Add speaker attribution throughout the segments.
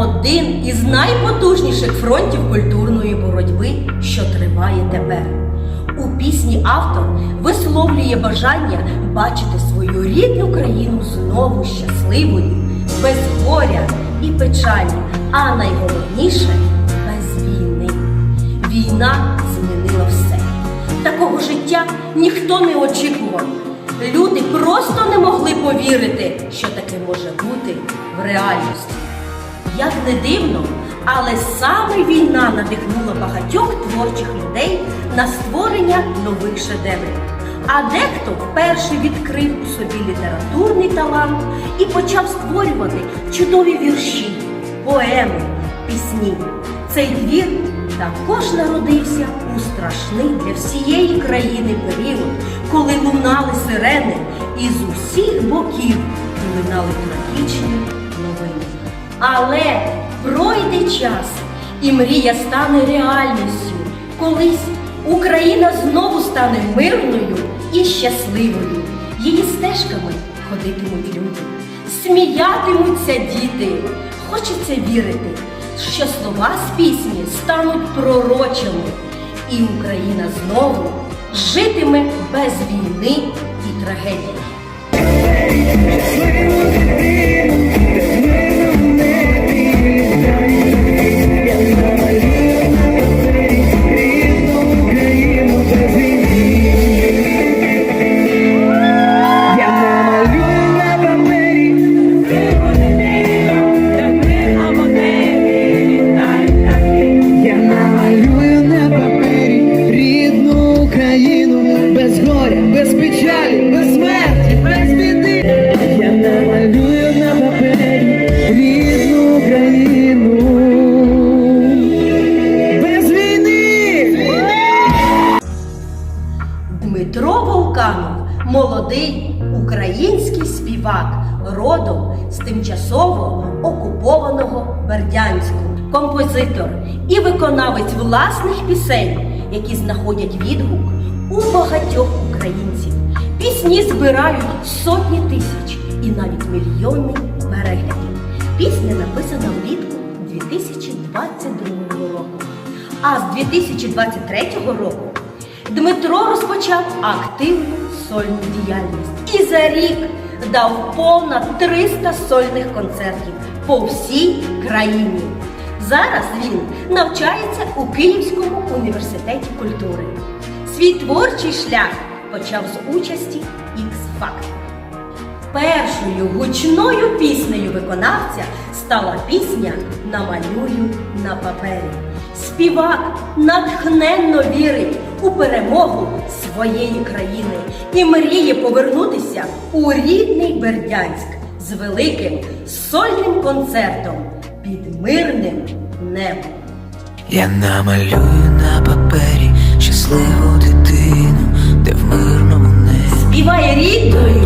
Speaker 1: Один із найпотужніших фронтів культурної боротьби, що триває тепер. У пісні автор висловлює бажання бачити свою рідну країну знову щасливою, без горя і печалі, а найголовніше без війни. Війна змінила все. Такого життя ніхто не очікував. Люди просто не могли повірити, що таке може бути в реальності. Як не дивно, але саме війна надихнула багатьох творчих людей на створення нових шедеврів. А дехто вперше відкрив у собі літературний талант і почав створювати чудові вірші, поеми, пісні. Цей твір також народився у страшний для всієї країни період, коли лунали сирени і з усіх боків долинали трагічні. Але пройде час, і мрія стане реальністю. Колись Україна знову стане мирною і щасливою. Її стежками ходитимуть люди, сміятимуться діти. Хочеться вірити, що слова з пісні стануть пророчими, і Україна знову житиме без війни і трагедії. Дмитро Волканов молодий український співак, родом з тимчасово окупованого Бердянську, композитор і виконавець власних пісень, які знаходять відгук у багатьох українців. Пісні збирають сотні тисяч і навіть мільйони переглядів. Пісня написана влітку 2022 року. А з 2023 року Дмитро розпочав активну сольну діяльність і за рік дав понад 300 сольних концертів по всій країні. Зараз він навчається у Київському університеті культури. Свій творчий шлях почав з участі X-Factor. Першою гучною піснею виконавця стала пісня Намалюю на папері. Співак натхненно вірить у перемогу своєї країни і мріє повернутися у рідний Бердянськ з великим сольним концертом під мирним небом.
Speaker 2: Я намалюю на папері щасливу дитину, де в мирному небі
Speaker 1: Співає рідною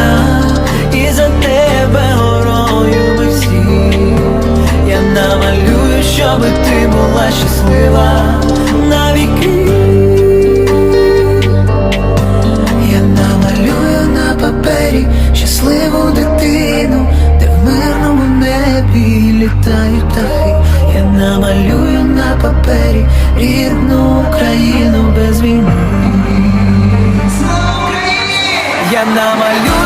Speaker 2: Рідну Україну без війни. Я намалюю